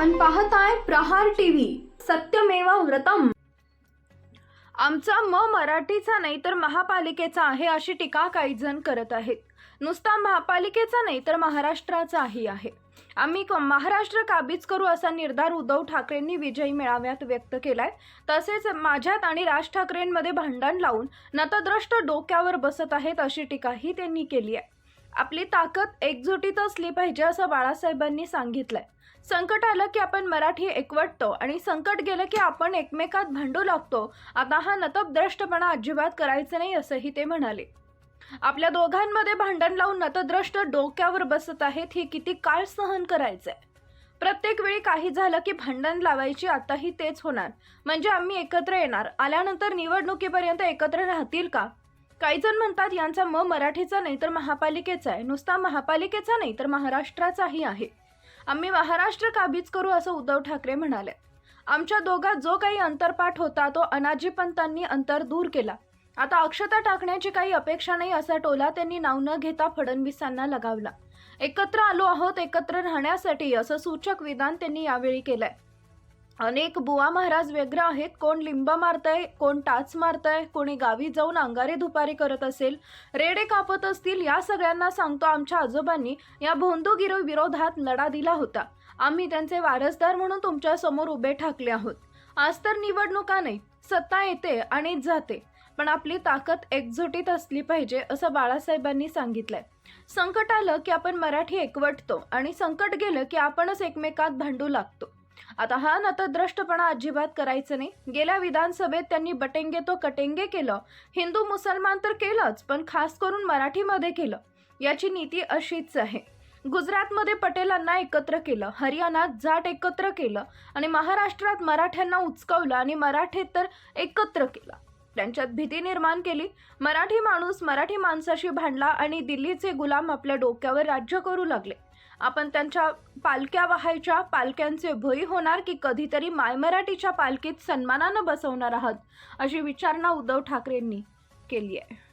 पाहताय प्रहार टीव्ही. सत्यमेवा व्रतम. आमचा म मराठीचा नाही तर महापालिकेचा आहे अशी टीका काही जण करत आहेत. नुसता महापालिकेचा नाही तर महाराष्ट्राचाही आहे. आम्ही क- महाराष्ट्र काबीज करू असा निर्धार उद्धव ठाकरेंनी विजयी मेळाव्यात व्यक्त केलाय. तसेच माझ्यात आणि राज ठाकरेंमध्ये भांडण लावून नतद्रष्ट डोक्यावर बसत आहेत अशी टीकाही त्यांनी केली आहे. आपली ताकद एकजुटीत असली पाहिजे असं बाळासाहेबांनी सांगितलंय. संकट आलं की आपण मराठी एकवटतो आणि संकट गेलं की आपण एकमेकात भांडू लागतो. आता हा नतद्रष्टपणा अजिबात करायचं नाही असंही ते म्हणाले. आपल्या दोघांमध्ये भांडण लावून नतद्रष्ट डोक्यावर बसत आहेत हे किती काळ सहन करायचंय? प्रत्येक वेळी काही झालं की भांडण लावायची आताही तेच होणार. म्हणजे आम्ही एकत्र येणार. आल्यानंतर निवडणुकीपर्यंत एकत्र राहतील का? काही जण म्हणतात यांचा म मराठीचा नाही तर महापालिकेचा आहे. नुसता महापालिकेचा नाही तर महाराष्ट्राचाही आहे. आम्ही महाराष्ट्र काबीज करू असं उद्धव ठाकरे म्हणाले. आमच्या दोघात जो काही अंतरपाठ होता तो अनाजी पंतांनी अंतर दूर केला. आता अक्षता टाकण्याची काही अपेक्षा नाही असा टोला त्यांनी नाव न घेता फडणवीसांना लगावला. एकत्र आलो आहोत एकत्र राहण्यासाठी असं सूचक विधान त्यांनी यावेळी केलंय. अनेक बुवा महाराज व्यग्र आहेत. कोण लिंब मारतय कोण टाच मारतय कोणी गावी जाऊन अंगारे दुपारी करत असेल रेडे कापत असतील या सगळ्यांना सांगतो आमच्या आजोबांनी या भोंदूगिरी विरोधात लढा दिला होता. आम्ही त्यांचे वारसदार म्हणून तुमच्यासमोर उभे ठाकले आहोत. आज तर निवडणुका नाही सत्ता येते आणि जाते पण आपली ताकद एकजुटीत असली पाहिजे असं बाळासाहेबांनी सांगितलंय. संकट आलं की आपण मराठी एकवटतो आणि संकट गेलं की आपणच एकमेकात भांडू लागतो. आता हा नतद्रष्टपणा अजिबात करायचं नाही. गेल्या विधानसभेत त्यांनी बटेंगे तो कटेंगे केलं. हिंदू मुसलमान तर केलंच पण खास करून मराठीमध्ये केलं. याची नीती अशीच आहे. गुजरातमध्ये पटेलांना एकत्र केलं हरियाणात जाट एकत्र केलं आणि महाराष्ट्रात मराठ्यांना उचकवलं आणि मराठीत तर एकत्र केलं. त्यांच्यात भीती निर्माण केली. मराठी माणूस मराठी माणसाशी भांडला आणि दिल्लीचे गुलाम आपल्या डोक्यावर राज्य करू लागले. आपण त्यांच्या पालक्या वाहायच्या पालक्यांचे भय होणार की कधीतरी मायमराठीच्या पालखीत सन्मानानं बसवणार आहात अशी विचारणा उद्धव ठाकरेंनी केली आहे.